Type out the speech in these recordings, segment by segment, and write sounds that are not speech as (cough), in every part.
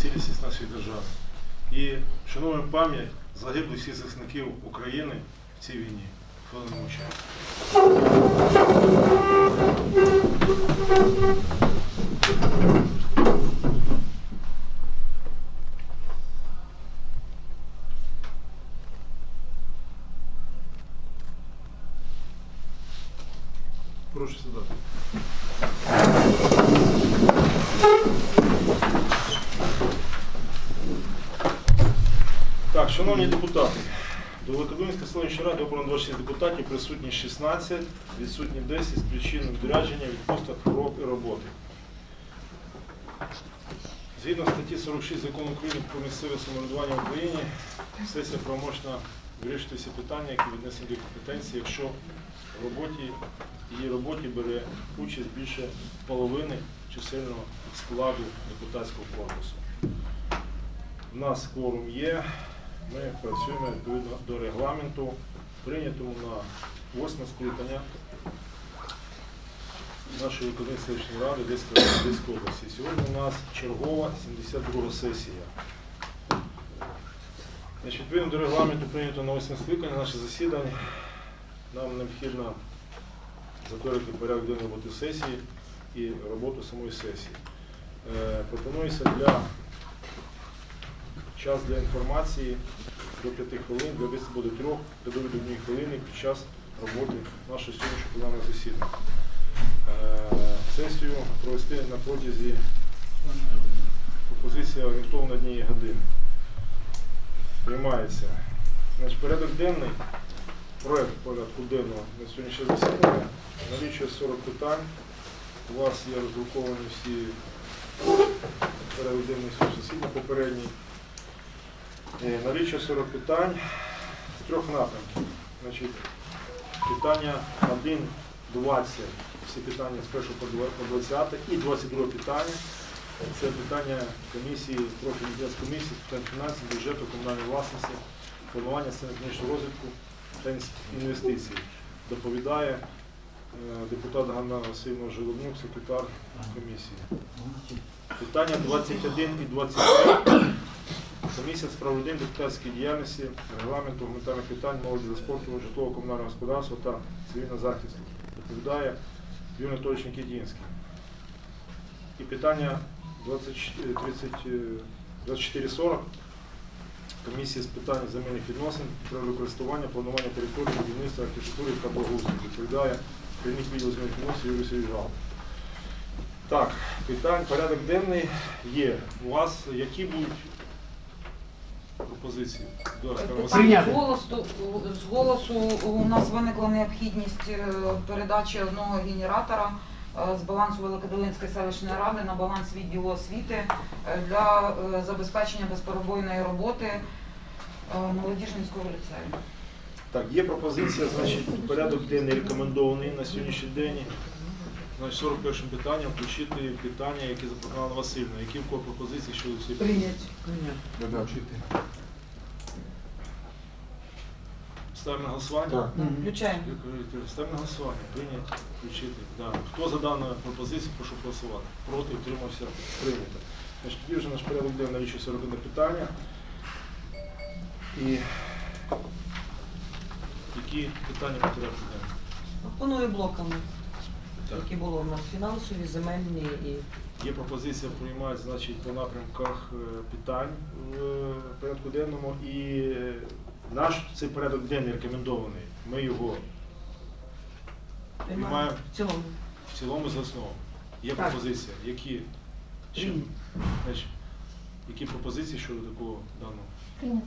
цілісність нашої держави. І шануємо пам'ять загиблих всіх захисників України в цій війні. Хвилину мовчання. Прошу сідати. Так, шановні депутати, до Великодолинської селищної ради обрано 26 депутатів, присутні 16, відсутні 10 з причин відрядження, відпусток, хвороб і роботи. Згідно статті 46 закону України про місцеве самоврядування в Україні, сесія правомочна вирішити всі питання, які віднесені до компетенції, якщо в роботі, її роботі бере участь більше половини чисельного складу депутатського корпусу. У нас кворум є, ми працюємо відповідно до регламенту, прийнятому на 8 скликання нашої селищної ради Одеської області. Сьогодні у нас чергова 72 сесія. Відповідно до регламенту прийнято на 8 скликання наше засідання. Нам необхідно затвердити порядок денний роботи сесії і роботу самої сесії. Е, Пропонується для час для інформації до 5 хвилин, для виступу до 3, до 1 хвилини під час роботи нашого сьогоднішнього пленарного засідання. Е, Сесію провести на протязі пропозиція орієнтовно однієї години. Приймається. Значить, порядок денний, проект порядку денного на сьогоднішнє засідання налічує 40 питань. У вас є роздруковані всі порядок денний засідання попередній. Е, 40 питань з трьох напрямків. Значить, питання 1, 20, всі питання з 1 по 20 і 22 питання. Це питання комісії, профільної комісії з питань фінансів, бюджету, комунальної власності, планування стратегічного розвитку та інвестицій. Доповідає е, депутат Ганна Васильівна Желобнюк, секретар комісії. Питання 21 і 23. Комісія з прав людини, депутатської діяльності, регламенту, гуманітарних питань, молоді та спорту, житлово-комунального господарства та цивільного захисту. Доповідає Юрій Анатолійович Нікітінський. І питання 24, 30, е, 2440. Комісія з питань земельних відносин, природокористування, планування території, будівництва, архітектури та благоустрою. Доповідає керівник відділу земельних відносин Юрій Сергійович Гал. Так, питань, порядок денний є. У вас які будуть пропозиції? Да, Карла Питання Васильівна. з голосу, з голосу у нас виникла необхідність е, передачі одного генератора е, з балансу Великодолинської селищної ради на баланс відділу освіти е, для е, забезпечення безперебойної роботи е, молодіжницького ліцею. Так, є пропозиція, значить, порядок денний рекомендований на сьогоднішній день. Значить, 41 питанням включити питання, які запропонувала Васильівна. Які в кого пропозиції щодо всіх? Прийнять. Ставимо на голосування? Включаємо. Ставимо на голосування. Прийняти, включити. Да. Хто за дану пропозицію, прошу голосувати. Проти, утримався, прийнято. Значить, тоді вже наш порядок денний налічує 41 питання. І які питання по порядку? Пропоную блоками, Так. Які було у нас фінансові, земельні і Є пропозиція приймати значить, по напрямках е, питань в е, порядку денному. І е, наш цей порядок денний рекомендований. Ми його приймаємо в цілому. в цілому з основу. Є Так. пропозиція. Які? Прийнято. Значить, які пропозиції щодо такого даного?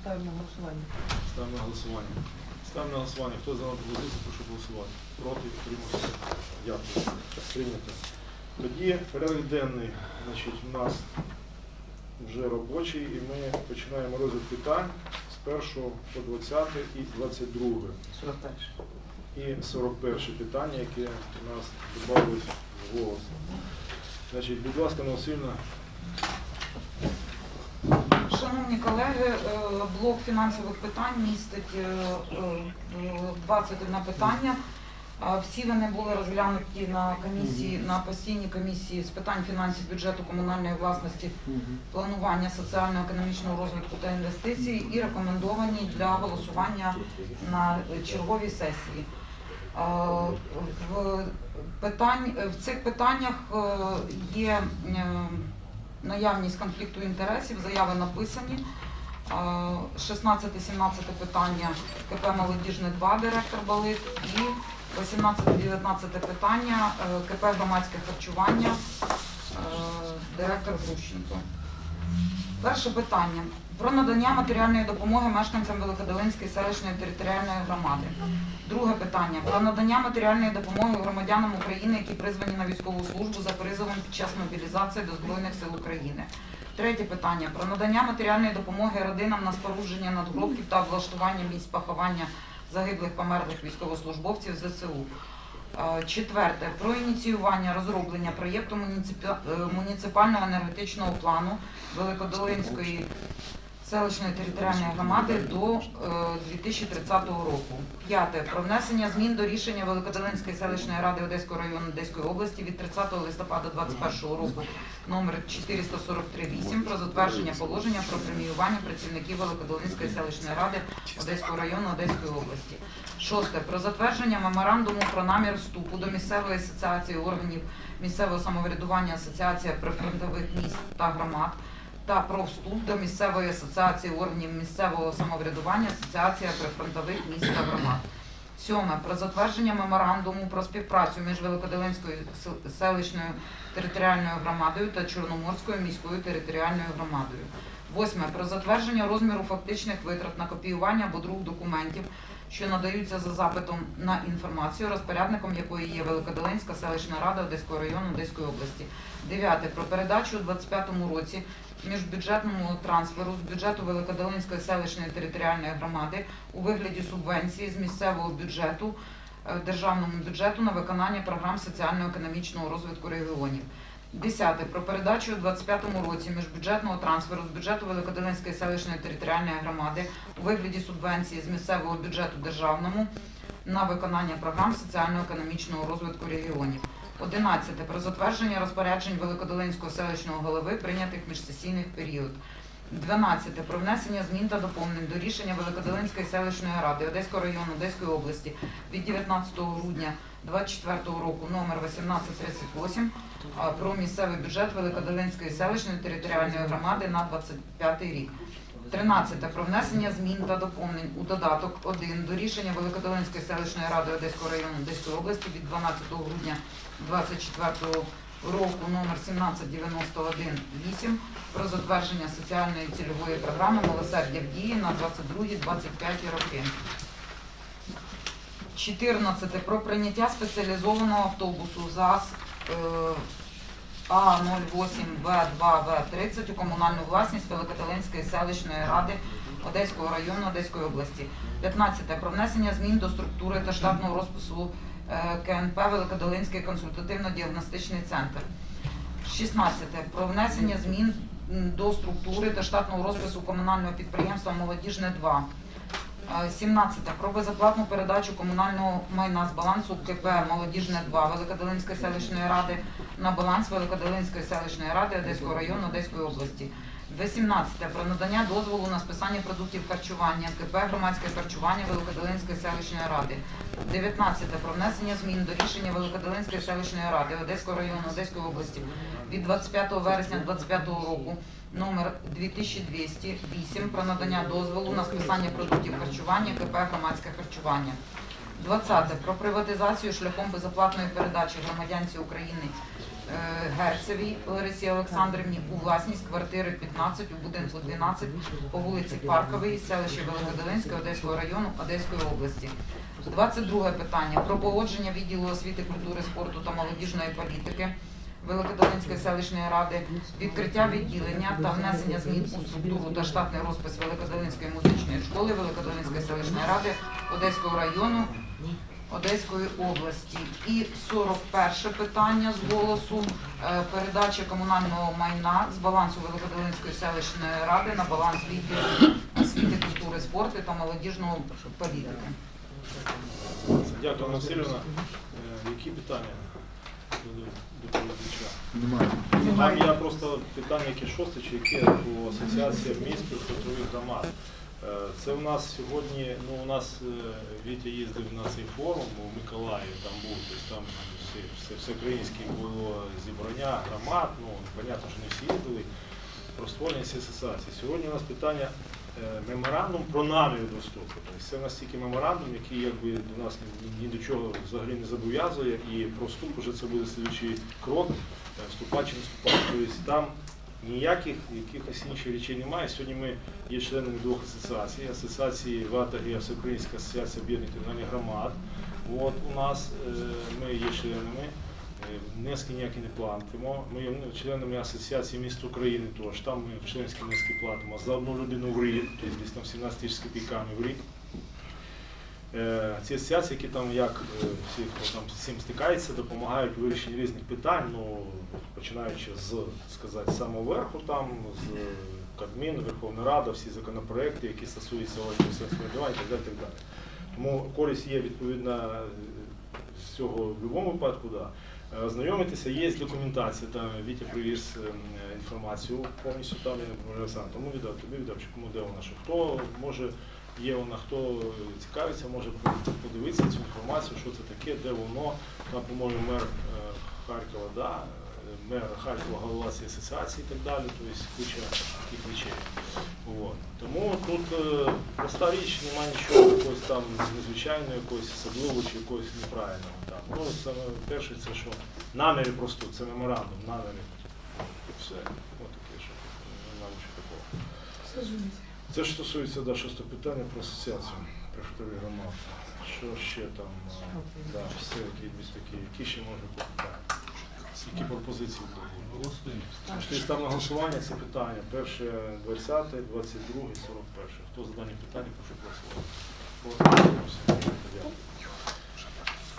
Ставимо на голосування. Ставимо на голосування. Ставимо на голосування. Хто за дану пропозицію, прошу голосувати. Проти, утримався. Дякую. Прийнято. Тоді порядок денний, значить, у нас вже робочий, і ми починаємо розгляд питань з 1 по 20 і 22 41. і 41 питання, яке у нас додавалось в голос. Значить, будь ласка, Васильівна, Шановні колеги, е, блок фінансових питань містить е, е, 21 питання. Всі вони були розглянуті на комісії, на постійній комісії з питань фінансів, бюджету, комунальної власності, планування соціально-економічного розвитку та інвестицій і рекомендовані для голосування на черговій сесії. Е, В, питань, в цих питаннях е, є е, наявність конфлікту інтересів, заяви написані. Е, 16-17 питання КП Молодіжне 2, директор Балит, і 18-19 питання е, КП Громадське харчування, е, директор Грущенко. Перше питання про надання матеріальної допомоги мешканцям Великодолинської селищної територіальної громади. Друге питання про надання матеріальної допомоги громадянам України, які призвані на військову службу за призовом під час мобілізації до Збройних сил України. Третє питання про надання матеріальної допомоги родинам на спорудження надгробків та облаштування місць поховання загиблих померлих військовослужбовців ЗСУ. Е, Четверте. Про ініціювання розроблення проєкту е, муніципального енергетичного плану Великодолинської селищної територіальної громади до е, 2030 року. П'яте про внесення змін до рішення Великодолинської селищної ради Одеського району Одеської області від 30 листопада 2021 року номер 443.8 про затвердження положення про преміювання працівників Великодолинської селищної ради Одеського району Одеської області. Шосте про затвердження меморандуму про намір вступу до місцевої асоціації органів місцевого самоврядування Асоціація прифронтових міст та громад та про вступ до місцевої асоціації органів місцевого самоврядування Асоціація прифронтових міст та громад. Сьоме про затвердження меморандуму про співпрацю між Великодолинською селищною територіальною громадою та Чорноморською міською територіальною громадою. Восьме про затвердження розміру фактичних витрат на копіювання або друк документів, що надаються за запитом на інформацію, розпорядником якої є Великодолинська селищна рада Одеського району Одеської області. Дев'яте про передачу у 2025 році міжбюджетному трансферу з бюджету Великодолинської селищної територіальної громади у вигляді субвенції з місцевого бюджету е, державному бюджету на виконання програм соціально-економічного розвитку регіонів. Десяте про передачу у 2025 році міжбюджетного трансферу з бюджету Великодолинської селищної територіальної громади у вигляді субвенції з місцевого бюджету державному на виконання програм соціально-економічного розвитку регіонів. 11. Про затвердження розпоряджень Великодолинського селищного голови, прийнятих міжсесійних період. 12. Про внесення змін та доповнень до рішення Великодолинської селищної ради Одеського району Одеської області від 19 грудня 2024 року номер 1838 про місцевий бюджет Великодолинської селищної територіальної громади на 25 рік. 13. Про внесення змін та доповнень у додаток 1 до рішення Великодолинської селищної ради Одеського району Одеської області від 12 грудня 2024 року номер 17918 про затвердження соціальної цільової програми «Милосердя в дії» на 22-25 роки. 14. Про прийняття спеціалізованого автобусу ЗАЗ е, А08В2В30 у комунальну власність Великоталинської селищної ради Одеського району Одеської області. 15. Про внесення змін до структури та штатного розпису КНП Великодолинський консультативно-діагностичний центр. 16. Про внесення змін до структури та штатного розпису комунального підприємства Молодіжне 2. Е, 17. Про безоплатну передачу комунального майна з балансу КП Молодіжне 2 Великодолинської селищної ради на баланс Великодолинської селищної ради Одеського району Одеської області. 18. Про надання дозволу на списання продуктів харчування КП Громадське харчування Великодолинської селищної ради. 19. Про внесення змін до рішення Великодолинської селищної ради Одеського району Одеської області від 25 вересня 2025 року номер 2208 про надання дозволу на списання продуктів харчування КП Громадське харчування. 20. Про приватизацію шляхом безоплатної передачі громадянці України Герцевій Ларисі Олександрівні у власність квартири 15 у будинку 12 по вулиці Парковій, селищі Великодолинське Одеського району Одеської області. 22 питання про погодження відділу освіти, культури, спорту та молодіжної політики Великодолинської селищної ради, відкриття відділення та внесення змін у структуру та штатний розпис Великодолинської музичної школи Великодолинської селищної ради Одеського району Одеської області. І 41 питання з голосу е, передача комунального майна з балансу Великодолинської селищної ради на баланс відділу освіти, культури, спорту та молодіжної політики. Дякую, Анна Васильівна. Е, Які питання до доповідача? Немає. Там я просто питання, яке шосте, чи яке по асоціації міських трудових громад. Е, Це у нас сьогодні, ну у нас е, Вітя їздив на цей форум у Миколаєві, там був, тобто там все, все, всеукраїнське було зібрання громад, ну, понятно, що не всі їздили, про створення цієї асоціації. Сьогодні у нас питання е, меморандум про наміри до. Тобто це у нас тільки меморандум, який якби до нас ні, до чого взагалі не зобов'язує, і про вступ вже це буде слідчий крок, вступати чи не вступати. Тобто там ніяких якихось інших речей немає. Сьогодні ми є членами двох асоціацій. Асоціації ВАТАГ і Всеукраїнська асоціація об'єднаних територіальних громад. От у нас е, ми є членами. Е, Внески ніякі не платимо. Ми є членами Асоціації міст України теж. Там ми членські внески платимо за одну людину в рік, тобто десь там 17 тисяч копійками в рік. Е, Ці асоціації, які там як всі, хто там з цим стикається, допомагають вирішенні різних питань, ну, починаючи з сказати, самого верху, там, з Кабмін, Верховна Рада, всі законопроекти, які стосуються самоврядування і так далі. Так далі. Тому користь є відповідна з цього в будь-якому випадку, да. Е, Ознайомитися, є документація, там Вітя привіз е, інформацію повністю там, я сам, тому віддав, тобі віддав, кому де вона, що хто може, є вона, хто цікавиться, може подивитися цю інформацію, що це таке, де воно, там, по-моєму, мер е, Харкова, да, е, мер Харкова, голова цієї асоціації і так далі, тобто куча таких речей. От. Тому тут е, проста річ, немає нічого якогось там незвичайного, якогось особливого чи якогось неправильного. Там. Ну, саме перше, це що наміри просто, це меморандум, наміри. Все. От таке, що немає нічого такого. Це ж стосується да, шостого питання про асоціацію прифронтових громад. Що ще там? е, Да, все, які, такі, які ще може бути питання? Які пропозиції були? Що став на голосування це питання. Перше 20, 22, 41. Хто за дані питання, прошу голосувати. Проти, утримався. Дякую.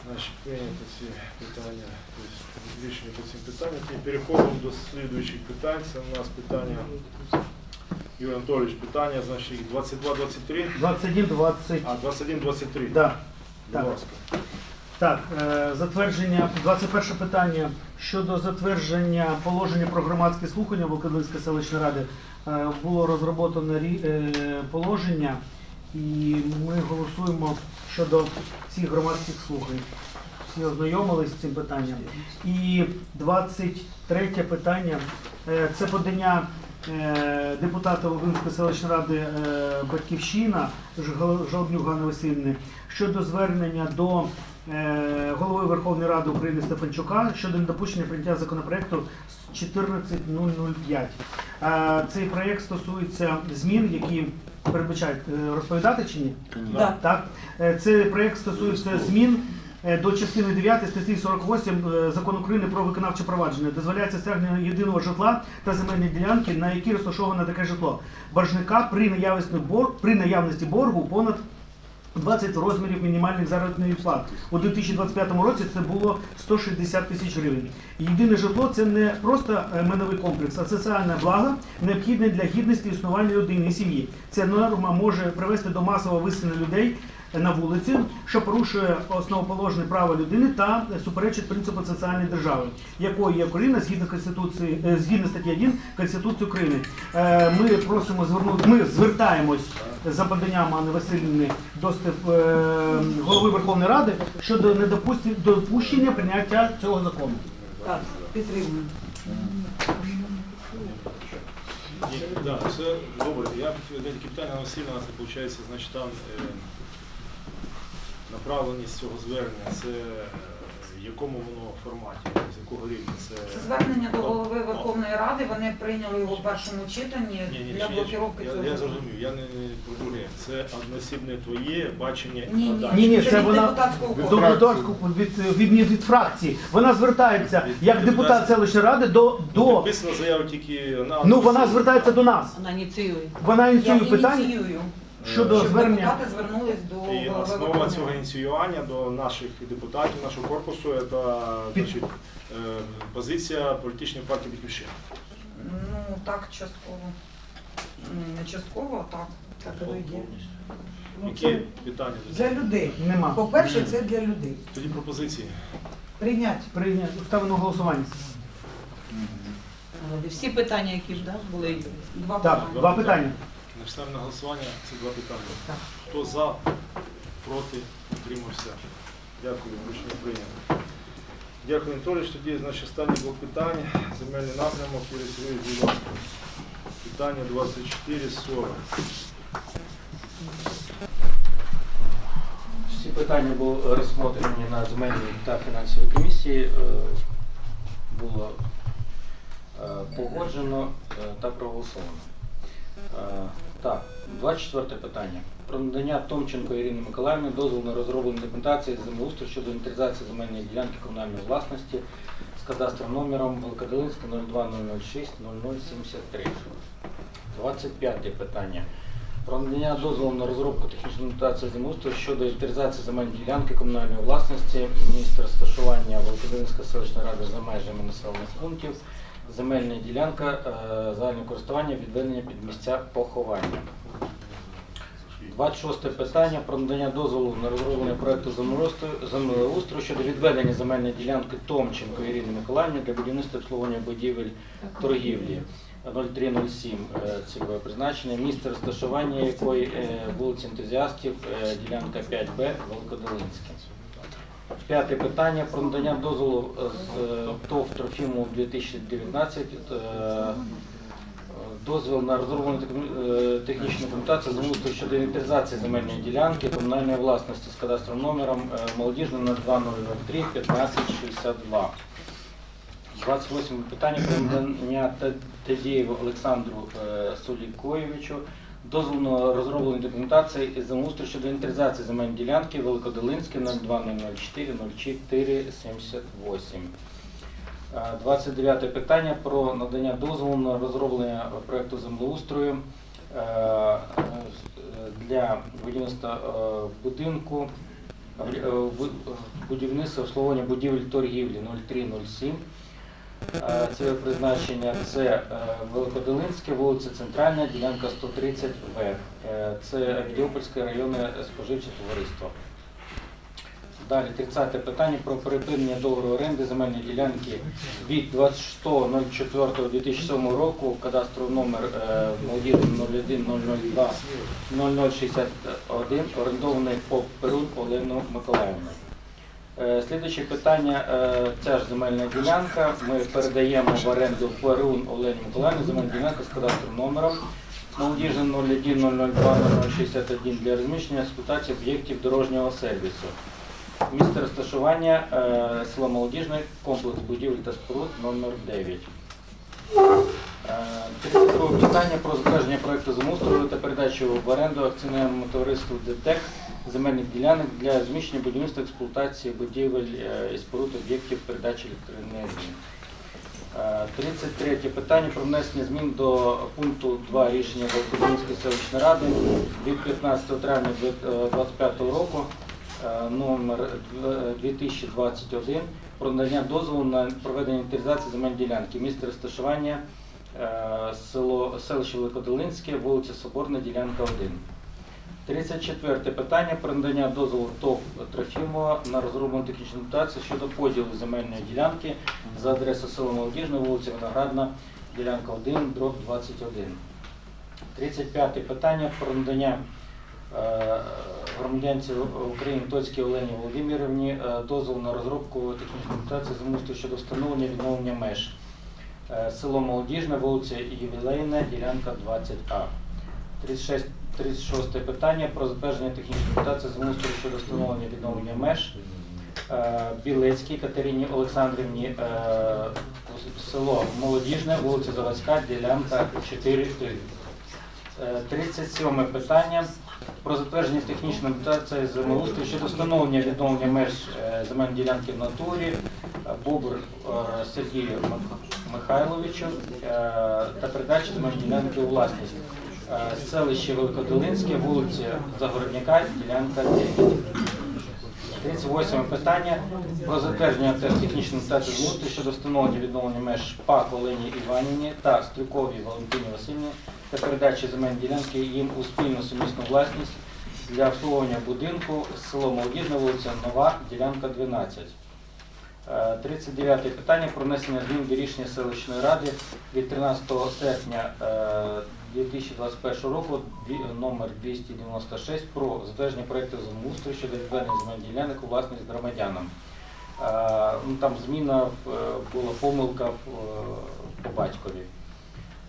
Значить, прийняти ці питання, тобто рішення по цим питанням. І переходимо до слідуючих питань. Це у нас питання, Юрій Анатолійович, питання, значить, 22-23, 21, 20. а 21-23. Да. Будь Так. ласка. Так, е, затвердження, 21 питання щодо затвердження положення про громадські слухання Волкодольської селищної ради е, було розроблено е, положення, і ми голосуємо щодо цих громадських слухань. Всі ознайомились з цим питанням. І 23 питання е, це подання депутата Володимирської селищної ради Батьківщина Жалобнюк Ганни щодо звернення до е, голови Верховної Ради України Стефанчука щодо недопущення прийняття законопроекту з 14005. Е, Цей проєкт стосується змін, які передбачають е, розповідати чи ні? Да. Так, цей проєкт стосується змін до частини 9 статті 48 е, Закону України про виконавче провадження. Дозволяється стягнення єдиного житла та земельної ділянки, на якій розташоване таке житло. Боржника при наявності борг при наявності боргу понад 20 розмірів мінімальних заробітних плат. У 2025 році це було 160 тисяч гривень. Єдине житло це не просто е, меновий комплекс, а соціальне благо, необхідне для гідності існування людини і сім'ї. Ця норма може привести до масового виселення людей на вулиці, що порушує основоположне право людини та суперечить принципу соціальної держави, якою є Україна згідно конституції, е, згідно статті 1 Конституції України. Е, Ми просимо звернути, ми звертаємось за поданням Анни Васильівни до Степ- е, голови Верховної Ради щодо недопусти- допущення прийняття цього закону. Так, підтримую. Да, все добре. Я таке питання на Васильна, це виходить, значить там е, направленість цього звернення, це е, в якому воно форматі, з якого рівня? Це Це звернення до голови Верховної Ради. Вони прийняли його в першому читанні Ні, ні, для ні, блокировки я, цього. я зрозумів, я не, не про друге. Це односібне твоє бачення і Ні, ні, подача. Ні, ні, це це від вона депутатського до корпусу. депутатського від, від, від, від фракції. Вона звертається Від як депутат селищної ради до, до Підписана заява тільки на ну вона звертається до нас. Вона ініціює. Вона Я ініціює питання ініціюю, щодо щоб звернення. депутати звернулись до І голови основа Верховної цього ініціювання до наших депутатів, нашого корпусу, це значить, е, позиція політичної партії Батьківщина. Ну так, частково. Не частково, а так. Так, є? Ну, Які це питання? для людей. Нема. По-перше, це для людей. Тоді пропозиції. Прийняти. Прийняти. Ставимо голосування. Всі питання, які ж да, були. Два Так, питання. два питання. Ми ставимо на голосування ці два питання. Хто за, проти, утримався. Дякую, рішення прийнято. Дякую, Анатолійович. Тоді значить, останній блок питань. Земельний напрямок, Юрій Сергійович, будь ласка. Питання 2440. Всі питання були розсмотрені на земельній та фінансовій комісії. Е, Було е, погоджено е, та проголосовано. Так, 24 питання. Про надання Томченко Ірини Миколаївни дозволу на розроблення документації землеустрою щодо інвентаризації земельної ділянки комунальної власності з кадастровим номером Великодолинська 02006 0073. 25 питання. Про надання дозволу на розробку технічної документації землеустрою щодо інвентаризації земельної ділянки комунальної власності, місць розташування Володимирська селищна рада за межами населених пунктів, земельна ділянка е, загального користування, відведення під місця поховання. 26 питання про надання дозволу на розроблення проекту землеустрою щодо відведення земельної ділянки Томченко Ірини Миколаївни для будівництва обслуговування будівель торгівлі 0307 е, цільове призначення, місце розташування якої е, вулиця ентузіастів, ділянка 5Б, Великодолинське. П'яте питання про надання дозволу е, з е, ТОВ Трофіму 2019. е, Дозвіл на розроблення тек- е, технічної документації щодо інвентаризації земельної ділянки комунальної власності з кадастровим номером е, молодіжний 0203 1562. 28 питання про надання Тедєєву Олександру Сулікоєвичу дозволу на розроблення документації із землеустрою щодо інвентаризації земельної ділянки Великодолинське 02004 0478. Е, 29 питання про надання дозволу на розроблення проекту землеустрою е, для будівництва е, будинку будівництва обслуговування будівель торгівлі 0307. Е, Це призначення це е, Великодолинське, вулиця Центральна, ділянка 130В. Е, Це Авдіопольське районне споживче товариство. Далі 30 питання про припинення договору оренди земельної ділянки від 26.04.2007 року, кадастровий номер е, 0102 0061, орендований по Перун Олену Миколаївну. Е, Слідуюче питання, е, ця ж земельна ділянка. Ми передаємо в оренду Перун Олені Миколаївні земельну ділянку з кадастровим номером молодіжний 01 002 0061 для розміщення експлуатації об'єктів дорожнього сервісу. Місце розташування е, село Молодіжне, комплекс будівель та споруд номер 9. Е, 32 питання про затвердження проекту землеустрою та передачу в оренду акціонерному товариству ДТЕК земельних ділянок для розміщення будівництва експлуатації будівель е, і споруд об'єктів передачі електроенергії. Е, 33 питання про внесення змін до пункту 2 рішення Володимирської селищної ради від 15 травня 2025 року е, номер дв- 2021 про надання дозволу на проведення інвентаризації земельної ділянки. Місце розташування е, село, селище Великодолинське, вулиця Соборна, ділянка 1. 34 питання про надання дозволу ТОВ Трофімова на розроблення технічної документації щодо поділу земельної ділянки за адресою село Молодіжне, вулиця Виноградна, ділянка 1, дроб 21. 35 питання про надання е, громадянці України Тоцькій Олені Володимирівні е, дозволу на розробку технічної документації землеустрою щодо встановлення відновлення меж. Е, Село Молодіжне, вулиця Ювілейна, ділянка 20А. 36, 36 питання про затвердження технічної документації землеустрою щодо встановлення відновлення меж. Е, Білецькій Катерині Олександрівні, е, село Молодіжне, вулиця Заводська, ділянка 4. Е, 37 питання про затвердження технічної документації землеустрою щодо встановлення відновлення меж е, земельної ділянки в натурі е, Бобр е, Сергію Михайловичу е, та передачі земельної ділянки у власність. Е, Селище Великодолинське, вулиця Загородняка, ділянка 9. 38 питання про затвердження технічної статусу змусу щодо встановлення відновлення меж ПАК Олені Іванівні та Стрюковій Валентині Васильівні та передачі земельної ділянки їм у спільну сумісну власність для обслуговування будинку село Молодіжна, вулиця Нова, ділянка 12. Е, 39 питання про внесення змін до рішення селищної ради від 13 серпня е, 2021 року номер 296 про затвердження проєкту землеустрою щодо відведення земельних ділянок у власність громадянам. Е, ну, Там зміна е, була помилка е, по батькові.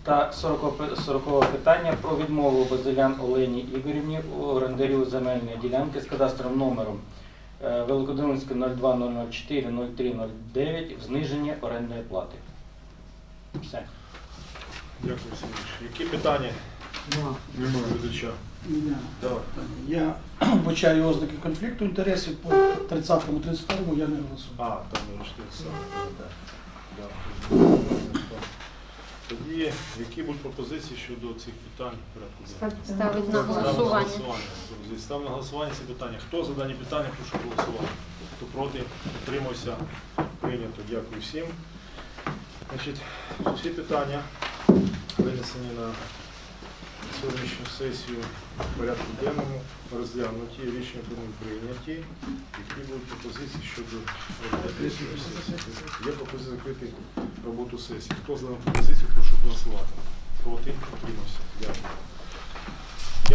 Та 40, питання про відмову Базилян Олені Ігорівні орендарю земельної ділянки з кадастровим номером Великодолинська 0204 0309 в зниженні орендної плати. Все. Дякую, Сергій. Які питання? Немає ведуча. Давай. Я (clears throat) вбачаю ознаки конфлікту інтересів по 30-му, 31-му я не голосую. А, там не. Дякую. Тоді, які будуть пропозиції щодо цих питань порядку? Ставить на голосування. голосування. На голосування ці питання. Хто за дані питання, прошу голосувати. Хто проти, утримався. Прийнято. Дякую всім. Значить, всі питання винесені на сьогоднішню сесію в порядку денному, розглянуті, рішення будуть прийняті. Які будуть пропозиції щодо? Є пропозиція закрити роботу сесії. Хто за пропозицію, прошу голосувати. Проти, утримався. Дякую.